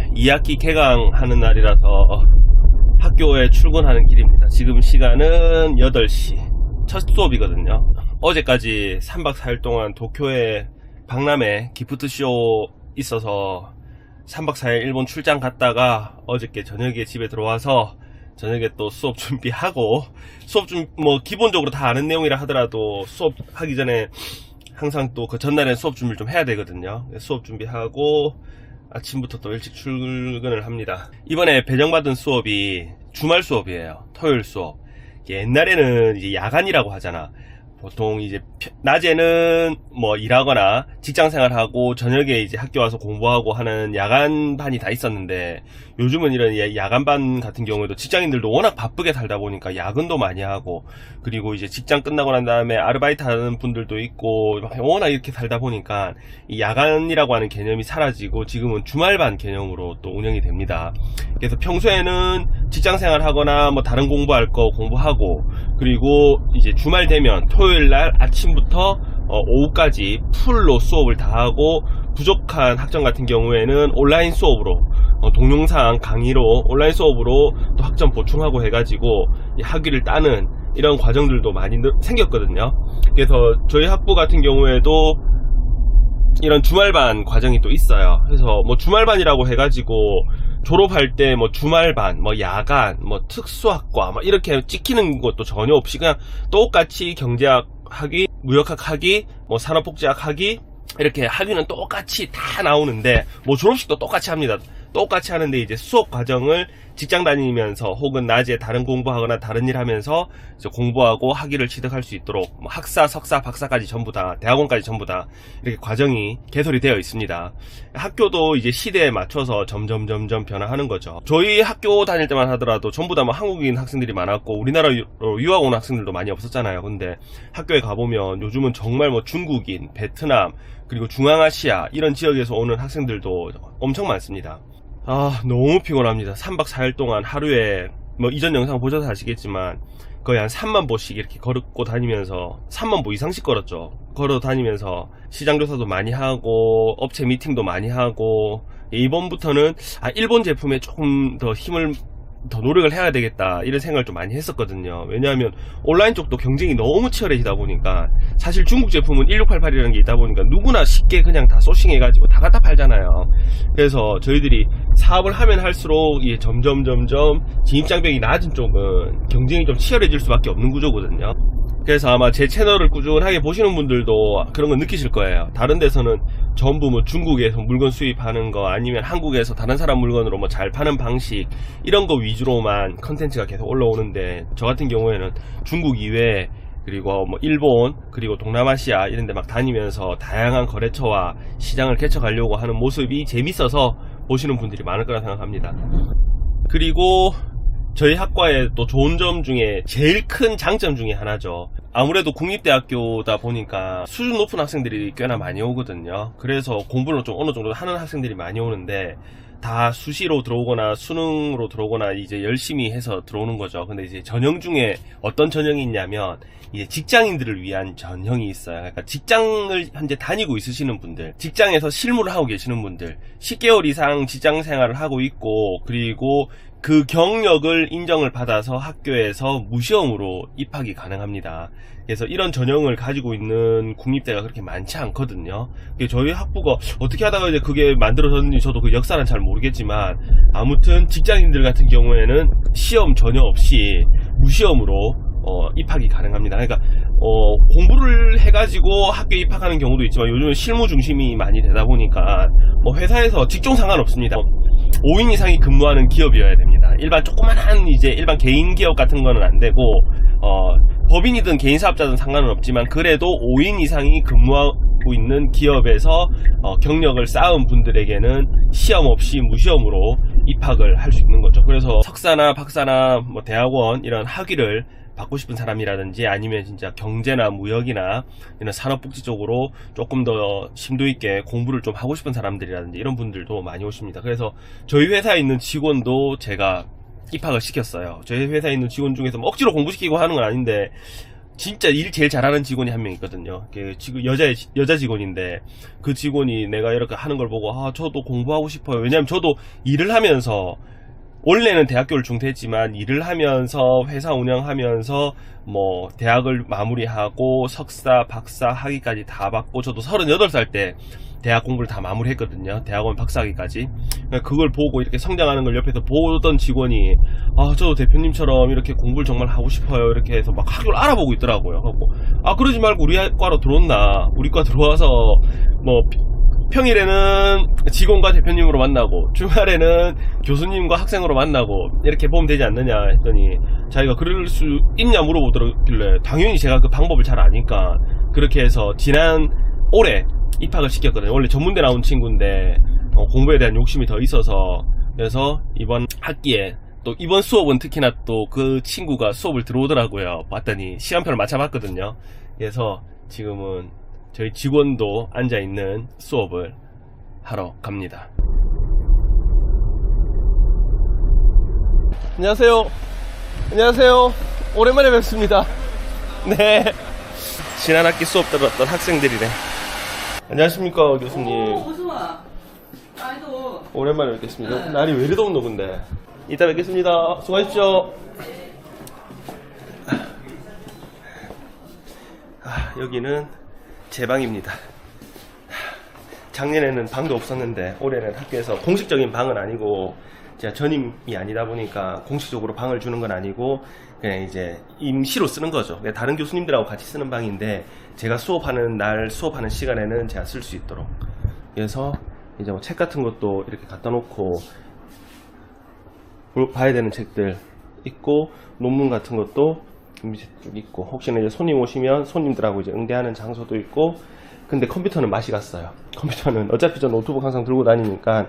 토요일 2학기 개강하는 날이라서 학교에 출근하는 길입니다. 지금 시간은 8시. 첫 수업이거든요. 어제까지 3박 4일 동안 도쿄에 박람회 기프트쇼 있어서 3박 4일 일본 출장 갔다가 어저께 저녁에 집에 들어와서 저녁에 또 수업 준비하고 수업 좀 뭐 기본적으로 다 아는 내용이라 하더라도 수업 하기 전에 항상 또 그 전날에 수업 준비를 좀 해야 되거든요. 수업 준비하고 아침부터 또 일찍 출근을 합니다. 이번에 배정받은 수업이 주말 수업이에요. 토요일 수업. 옛날에는 야간이라고 하잖아. 보통 이제 펴- 낮에는 뭐 일하거나 직장 생활하고 저녁에 이제 학교 와서 공부하고 하는 야간반이 다 있었는데 요즘은 이런 야- 야간반 같은 경우에도 직장인들도 워낙 바쁘게 살다 보니까 야근도 많이 하고 그리고 이제 직장 끝나고 난 다음에 아르바이트 하는 분들도 있고 막 워낙 이렇게 살다 보니까 이 야간이라고 하는 개념이 사라지고 지금은 주말반 개념으로 또 운영이 됩니다. 그래서 평소에는 직장 생활 하거나 뭐 다른 공부할 거 공부하고 그리고 이제 주말 되면 토요일 날 아침부터 어, 오후까지 풀로 수업을 다 하고 부족한 학점 같은 경우에는 온라인 수업으로 어, 동영상 강의로 온라인 수업으로 또 학점 보충하고 해가지고 이 학위를 따는 이런 과정들도 많이 늘- 생겼거든요. 그래서 저희 학부 같은 경우에도 이런 주말반 과정이 또 있어요. 그래서 뭐 주말반이라고 해가지고 졸업할 때 뭐 주말반, 뭐 야간, 뭐 특수학과 막 이렇게 찍히는 것도 전혀 없이 그냥 똑같이 경제학 학위, 무역학 학위, 뭐 산업복지학 학위 이렇게 학위는 똑같이 다 나오는데 뭐 졸업식도 똑같이 합니다. 똑같이 하는데 이제 수업 과정을 직장 다니면서 혹은 낮에 다른 공부하거나 다른 일 하면서 공부하고 학위를 취득할 수 있도록 뭐 학사, 석사, 박사까지 전부 다 대학원까지 전부 다 이렇게 과정이 개설이 되어 있습니다. 학교도 이제 시대에 맞춰서 점점 점점 변화하는 거죠. 저희 학교 다닐 때만 하더라도 전부 다 뭐 한국인 학생들이 많았고 우리나라로 유학 온 학생들도 많이 없었잖아요. 근데 학교에 가보면 요즘은 정말 뭐 중국인, 베트남, 그리고 중앙아시아 이런 지역에서 오는 학생들도 엄청 많습니다. 아, 너무 피곤합니다. 3박 4일 동안 하루에, 뭐, 이전 영상 보셔서 아시겠지만, 거의 한 3만 보씩 이렇게 걸고 다니면서, 3만 보 이상씩 걸었죠. 걸어 다니면서, 시장 조사도 많이 하고, 업체 미팅도 많이 하고, 이번부터는, 아, 일본 제품에 조금 더 힘을, 더 노력을 해야 되겠다, 이런 생각을 좀 많이 했었거든요. 왜냐하면, 온라인 쪽도 경쟁이 너무 치열해지다 보니까, 사실 중국 제품은 1688이라는 게 있다 보니까, 누구나 쉽게 그냥 다 소싱해 가지고 다 갖다 팔잖아요. 그래서 저희들이 사업을 하면 할수록 점점 점점 진입장벽이 낮은 쪽은 경쟁이 좀 치열해질 수밖에 없는 구조거든요. 그래서 아마 제 채널을 꾸준하게 보시는 분들도 그런 거 느끼실 거예요. 다른 데서는 전부 뭐 중국에서 물건 수입하는 거 아니면 한국에서 다른 사람 물건으로 뭐 잘 파는 방식 이런 거 위주로만 컨텐츠가 계속 올라오는데 저 같은 경우에는 중국 이외에 그리고 뭐 일본 그리고 동남아시아 이런 데 막 다니면서 다양한 거래처와 시장을 개척하려고 하는 모습이 재밌어서 보시는 분들이 많을 거라 생각합니다. 그리고 저희 학과의 또 좋은 점 중에 제일 큰 장점 중에 하나죠. 아무래도 국립대학교다 보니까 수준 높은 학생들이 꽤나 많이 오거든요. 그래서 공부를 좀 어느 정도 하는 학생들이 많이 오는데 다 수시로 들어오거나 수능으로 들어오거나 이제 열심히 해서 들어오는 거죠. 근데 이제 전형 중에 어떤 전형이 있냐면 이제 직장인들을 위한 전형이 있어요. 그러니까 직장을 현재 다니고 있으시는 분들, 직장에서 실무를 하고 계시는 분들, 10개월 이상 직장 생활을 하고 있고, 그리고 그 경력을 인정을 받아서 학교에서 무시험으로 입학이 가능합니다. 그래서 이런 전형을 가지고 있는 국립대가 그렇게 많지 않거든요. 저희 학부가 어떻게 하다가 이제 그게 만들어졌는지 저도 그 역사는 잘 모르겠지만 아무튼 직장인들 같은 경우에는 시험 전혀 없이 무시험으로 어, 입학이 가능합니다. 그러니까 어, 공부를 해가지고 학교에 입학하는 경우도 있지만 요즘은 실무 중심이 많이 되다 보니까 뭐 회사에서 직종 상관없습니다. 5인 이상이 근무하는 기업이어야 됩니다. 일반 조그만한 이제 일반 개인 기업 같은 거는 안 되고 어, 법인이든 개인 사업자든 상관은 없지만 그래도 5인 이상이 근무하고 있는 기업에서 어, 경력을 쌓은 분들에게는 시험 없이 무시험으로 입학을 할 수 있는 거죠. 그래서 석사나 박사나 뭐 대학원 이런 학위를 받고 싶은 사람이라든지 아니면 진짜 경제나 무역이나 이런 산업복지 쪽으로 조금 더 심도 있게 공부를 좀 하고 싶은 사람들이라든지 이런 분들도 많이 오십니다. 그래서 저희 회사에 있는 직원도 제가 입학을 시켰어요. 저희 회사에 있는 직원 중에서 뭐 억지로 공부시키고 하는 건 아닌데 진짜 일 제일 잘하는 직원이 한 명 있거든요. 그 지금 여자 여자 직원인데 그 직원이 내가 이렇게 하는 걸 보고 아 저도 공부하고 싶어요. 왜냐면 저도 일을 하면서 원래는 대학교를 중퇴했지만 일을 하면서 회사 운영하면서 뭐 대학을 마무리하고 석사, 박사 학위까지 다 받고 저도 38살 때 대학 공부를 다 마무리했거든요. 대학원 박사학위까지. 그러니까 그걸 보고 이렇게 성장하는 걸 옆에서 보던 직원이 아 저도 대표님처럼 이렇게 공부를 정말 하고 싶어요. 이렇게 해서 막 학교를 알아보고 있더라고요. 그래갖고 아 그러지 말고 우리 과로 들어왔나? 우리 과 들어와서 뭐 평일에는 직원과 대표님으로 만나고 주말에는 교수님과 학생으로 만나고 이렇게 보면 되지 않느냐 했더니 자기가 그럴 수 있냐 물어보더길래 당연히 제가 그 방법을 잘 아니까 그렇게 해서 지난 올해 입학을 시켰거든요. 원래 전문대 나온 친구인데 어, 공부에 대한 욕심이 더 있어서 그래서 이번 학기에 또 이번 수업은 특히나 또 그 친구가 수업을 들어오더라고요. 봤더니 시간표를 맞춰봤거든요. 그래서 지금은 저희 직원도 앉아있는 수업을 하러 갑니다. 안녕하세요. 안녕하세요. 오랜만에 뵙습니다. 네. 지난 학기 수업 들었던 학생들이네. 안녕하십니까, 교수님. 어서 와. 아이도 오랜만에 뵙겠습니다. 날이 왜 이리 덥노, 근데. 이따 뵙겠습니다. 수고하십시오. 아, 여기는 제 방입니다. 작년에는 방도 없었는데 올해는 학교에서 공식적인 방은 아니고 제가 전임이 아니다 보니까 공식적으로 방을 주는 건 아니고 그냥 이제 임시로 쓰는 거죠. 다른 교수님들하고 같이 쓰는 방인데 제가 수업하는 날 수업하는 시간에는 제가 쓸 수 있도록 그래서 이제 뭐 책 같은 것도 이렇게 갖다 놓고 볼- 봐야 되는 책들 있고 논문 같은 것도 쭉 있고 혹시나 이제 손님 오시면 손님들하고 이제 응대하는 장소도 있고 근데 컴퓨터는 맛이 갔어요. 컴퓨터는 어차피 저 노트북 항상 들고 다니니까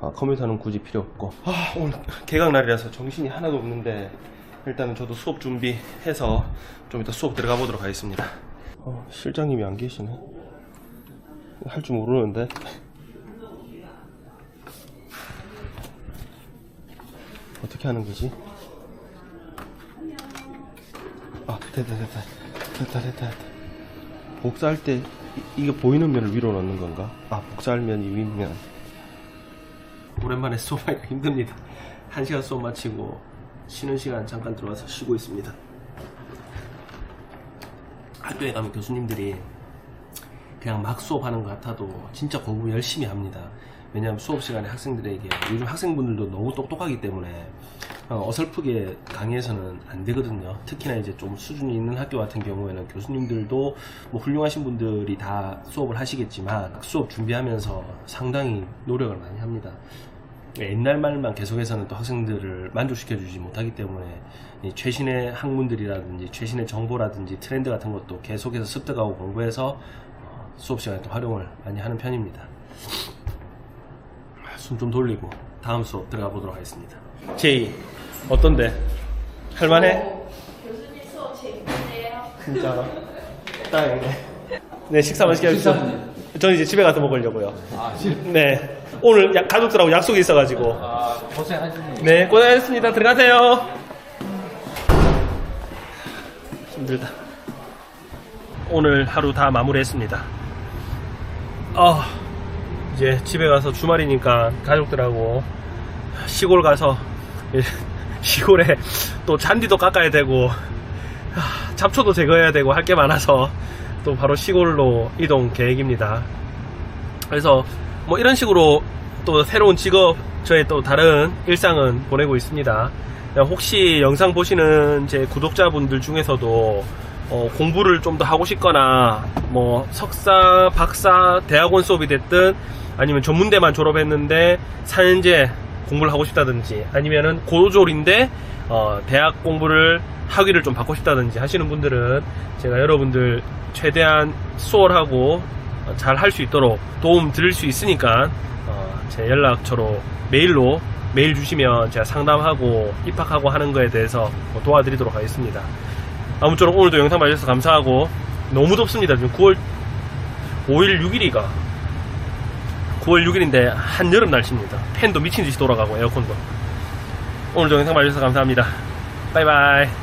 어, 컴퓨터는 굳이 필요 없고. 아 오늘 개강 날이라서 정신이 하나도 없는데 일단은 저도 수업 준비해서 좀 이따 수업 들어가 보도록 하겠습니다. 어, 실장님이 안 계시네. 할 줄 모르는데. 어떻게 하는 거지? 아 됐다 됐다. 됐다 됐다 됐다. 복사할 때 이- 이게 보이는 면을 위로 넣는 건가? 아 복사할 면이 윗면. 오랜만에 수업하니까 힘듭니다. 한 시간 수업 마치고 쉬는 시간 잠깐 들어와서 쉬고 있습니다. 학교에 가면 교수님들이 그냥 막 수업하는 것 같아도 진짜 공부 열심히 합니다. 왜냐하면 수업 시간에 학생들에게 요즘 학생분들도 너무 똑똑하기 때문에 어, 설프게 강의해서는 안 되거든요. 특히나 이제 좀 수준이 있는 학교 같은 경우에는 교수님들도 뭐 훌륭하신 분들이 다 수업을 하시겠지만 수업 준비하면서 상당히 노력을 많이 합니다. 옛날 말만 계속해서는 또 학생들을 만족시켜 주지 못하기 때문에 이 최신의 학문들이라든지 최신의 정보라든지 트렌드 같은 것도 계속해서 습득하고 공부해서 어, 수업 시간에 또 활용을 많이 하는 편입니다. 숨 좀 돌리고 다음 수업 들어가 보도록 하겠습니다. 제이 어떤데? 할만해? 교수님 수업 재밌는데요. 진짜로? 다행이네. 네 식사 맛있게 해주세요. 저는 이제 집에 가서 먹으려고요. 아, 지금 네 오늘 야- 가족들하고 약속이 있어가지고 아, 고생하셨네요. 네, 고생하셨습니다. 들어가세요. 힘들다. 오늘 하루 다 마무리했습니다. 아, 이제 집에 가서 주말이니까 가족들하고 시골 가서 시골에 또 잔디도 깎아야 되고 아, 잡초도 제거해야 되고 할 게 많아서 또 바로 시골로 이동 계획입니다. 그래서 뭐 이런 식으로 또 새로운 직업 저의 또 다른 일상은 보내고 있습니다. 혹시 영상 보시는 제 구독자분들 중에서도 어, 공부를 좀 더 하고 싶거나 뭐 석사, 박사, 대학원 수업이 됐든 아니면 전문대만 졸업했는데 4년제 공부를 하고 싶다든지 아니면은 고졸인데 어, 대학 공부를 학위를 좀 받고 싶다든지 하시는 분들은 제가 여러분들 최대한 수월하고 잘할 수 있도록 도움 드릴 수 있으니까 어, 제 연락처로 메일로 메일 주시면 제가 상담하고 입학하고 하는 거에 대해서 뭐 도와드리도록 하겠습니다. 아무쪼록 오늘도 영상 봐주셔서 감사하고 너무 덥습니다. 지금 9월 5일 6일이가 9월 6일인데 한여름 날씨입니다. 팬도 미친 듯이 돌아가고 에어컨도 오늘도 영상 봐주셔서 감사합니다. 바이바이.